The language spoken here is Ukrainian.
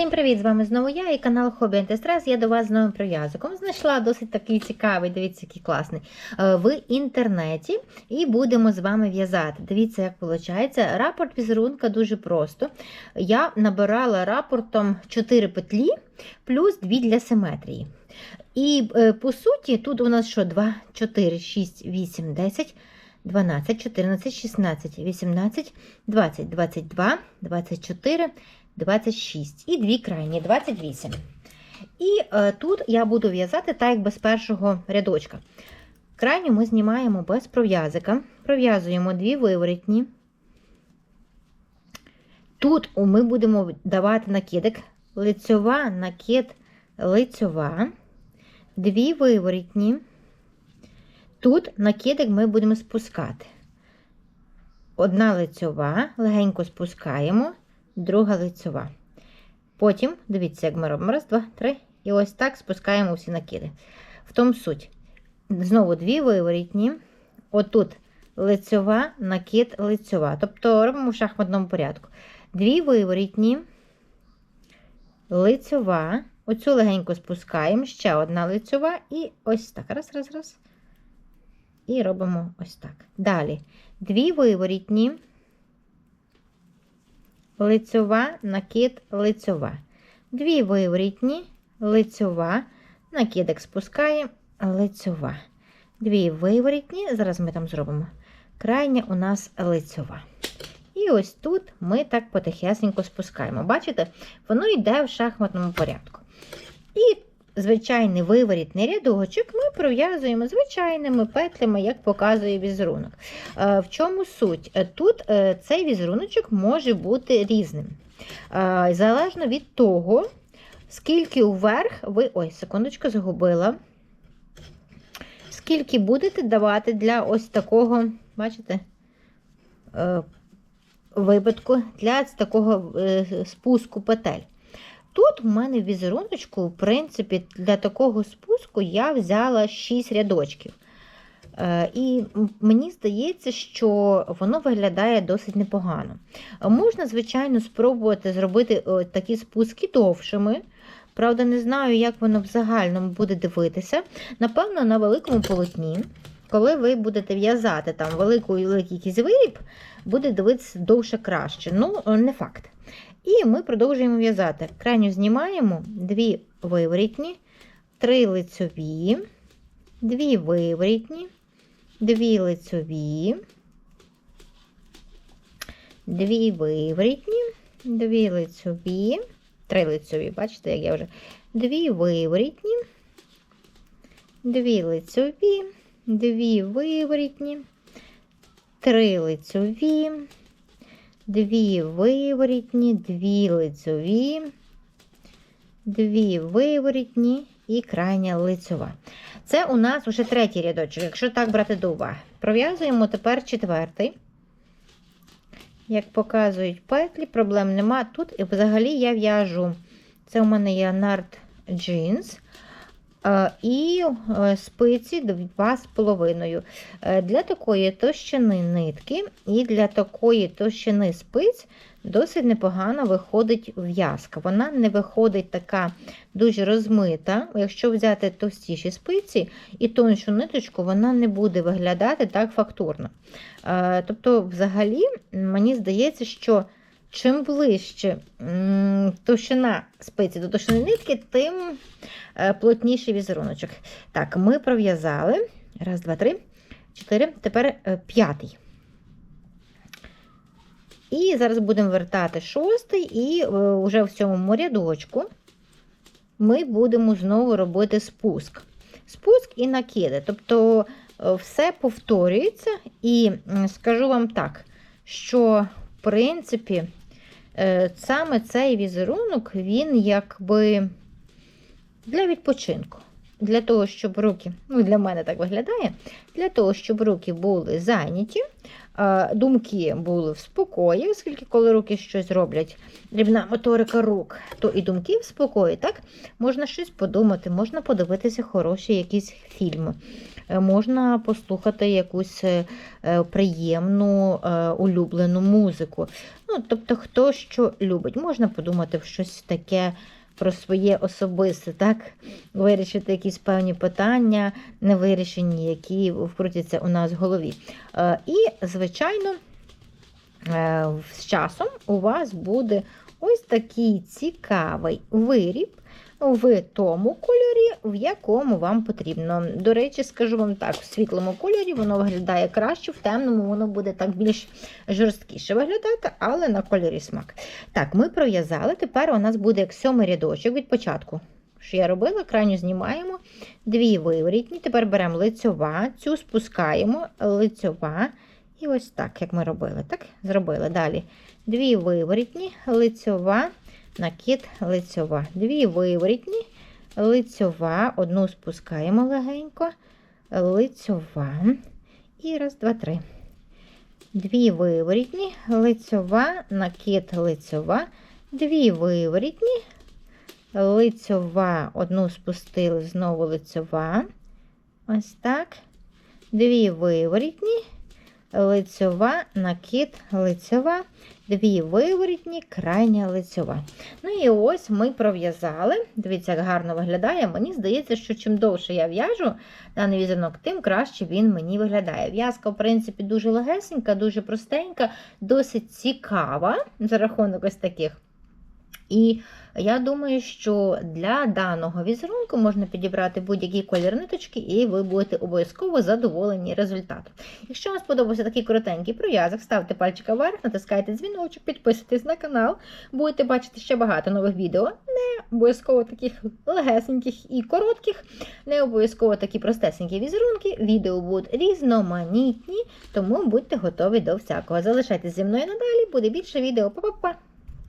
Всім привіт! З вами знову я і канал Хобі Антистрес. Я до вас з новим прив'язком. Знайшла досить такий цікавий, дивіться, який класний е, в інтернеті. І будемо з вами в'язати. Дивіться, як виходить. Рапорт візерунка дуже просто. Я набирала рапортом 4 петлі плюс 2 для симетрії. І е, по суті, тут у нас що? 2, 4, 6, 8, 10. 12, 14, 16, 18, 20, 22, 24, 26 і дві крайні 28. І е, тут я буду в'язати так, як без першого рядочка. Крайню ми знімаємо без пров'язика. Пров'язуємо дві виворітні. Тут ми будемо давати накидик. Лицьова, накид, лицьова, дві виворітні. Тут накидик ми будемо спускати. Одна лицьова, легенько спускаємо, друга лицьова. Потім, дивіться, як ми робимо. Раз, два, три. І ось так спускаємо всі накиди. В тому суть. Знову дві виворітні. Отут лицьова, накид, лицьова. Тобто робимо в шахматному порядку. Дві виворітні, лицьова. Оцю легенько спускаємо, ще одна лицьова, і ось так. Раз, раз, раз. І робимо ось так. Далі дві виворітні, лицьова, накид, лицьова. Дві виворітні, лицьова, накидик спускаємо, лицьова. Дві виворітні, зараз ми там зробимо. Крайня у нас лицьова. І ось тут ми так потихесенько спускаємо. Бачите, воно йде в шахматному порядку. І звичайний виворітний рядочок ми пров'язуємо звичайними петлями, як показує візерунок. Е, В чому суть? Е, Тут е, цей візеруночок може бути різним. Залежно від того, скільки вверх ви. Ой, секундочку, загубила. Скільки будете давати для ось такого, бачите, випадку, для такого спуску петель. Тут у мене в візеруночку, в принципі, для такого спуску я взяла 6 рядочків. Е, І мені здається, що воно виглядає досить непогано. Можна, звичайно, спробувати зробити е, такі спуски довшими. Правда, не знаю, як воно в загальному буде дивитися. Напевно, на великому полотні, коли ви будете в'язати там велику великий виріб, буде дивитися довше краще. Ну, не факт. І ми продовжуємо в'язати. Крайню знімаємо дві виворітні, три лицьові, дві виворітні, дві лицьові, дві виворітні, дві лицьові, три лицьові, бачите, як я вже дві виворітні, дві лицьові, дві виворітні, три лицьові дві виворітні, дві лицьові, дві виворітні і крайня лицьова. Це у нас уже третій рядочок, якщо так брати до уваги. Пров'язуємо тепер четвертий. Як показують петлі, проблем нема. Тут і взагалі я в'яжу, це у мене є Nard Jeans. І спиці 2,5. Для такої товщини нитки і для такої товщини спиць досить непогано виходить в'язка. Вона не виходить така дуже розмита. Якщо взяти товстіші спиці і тоншу ниточку, вона не буде виглядати так фактурно. Тобто, взагалі, мені здається, що Чим ближче товщина спиці до товщини нитки, тим плотніший візеруночок. Так, ми пров'язали. Раз, два, три, чотири. Тепер п'ятий. І зараз будемо вертати шостий, і вже в цьому рядочку ми будемо знову робити спуск. Спуск і накиди. Тобто все повторюється, і скажу вам так, що, в принципі, саме цей візерунок, він якби для відпочинку. Для того, щоб руки, ну для мене так виглядає, для того, щоб руки були зайняті, е, думки були в спокої, оскільки коли руки щось роблять, дрібна моторика рук, то і думки в спокої, так? Можна щось подумати, можна подивитися хороші якісь фільми, е, можна послухати якусь е, е, приємну е, улюблену музику. Ну, тобто, хто що любить, можна подумати в щось таке про своє особисте, так? Вирішити якісь певні питання, невирішені, які вкрутяться у нас в голові. Е, І, звичайно, е, з часом у вас буде ось такий цікавий виріб в тому кольорі, в якому вам потрібно. До речі, скажу вам так, в світлому кольорі воно виглядає краще, в темному воно буде так більш жорсткіше виглядати, але на кольорі смак. Так, ми пров'язали. Тепер у нас буде як сьомий рядочок від початку. Що я робила, крайню знімаємо, дві виворітні. Тепер беремо лицьова, цю спускаємо, лицьова. І ось так, як ми робили. Так, зробили. Далі дві виворітні, лицьова, накид, лицьова. Дві виворітні, лицьова, одну спускаємо легенько, лицьова. І раз, два, три. Дві виворітні, лицьова, накид, лицьова, дві виворітні, лицьова, одну спустили, знову лицьова. Ось так. Дві виворітні, лицьова, накид, лицьова, дві виворітні, крайня лицьова. Ну і ось ми пров'язали. Дивіться, як гарно виглядає. Мені здається, що чим довше я в'яжу даний візерунок, тим краще він мені виглядає. В'язка, в принципі, дуже легесенька, дуже простенька, досить цікава за рахунок ось таких. І я думаю, що для даного візерунку можна підібрати будь-який колір ниточки, і ви будете обов'язково задоволені результатом. Якщо вам сподобався такий коротенький пров'язок, ставте пальчика вверх, натискайте дзвіночок, підписуйтесь на канал, будете бачити ще багато нових відео. Не обов'язково таких легесеньких і коротких, не обов'язково такі простесенькі візерунки. Відео будуть різноманітні, тому будьте готові до всякого. Залишайтесь зі мною надалі, буде більше відео. Па-па-па!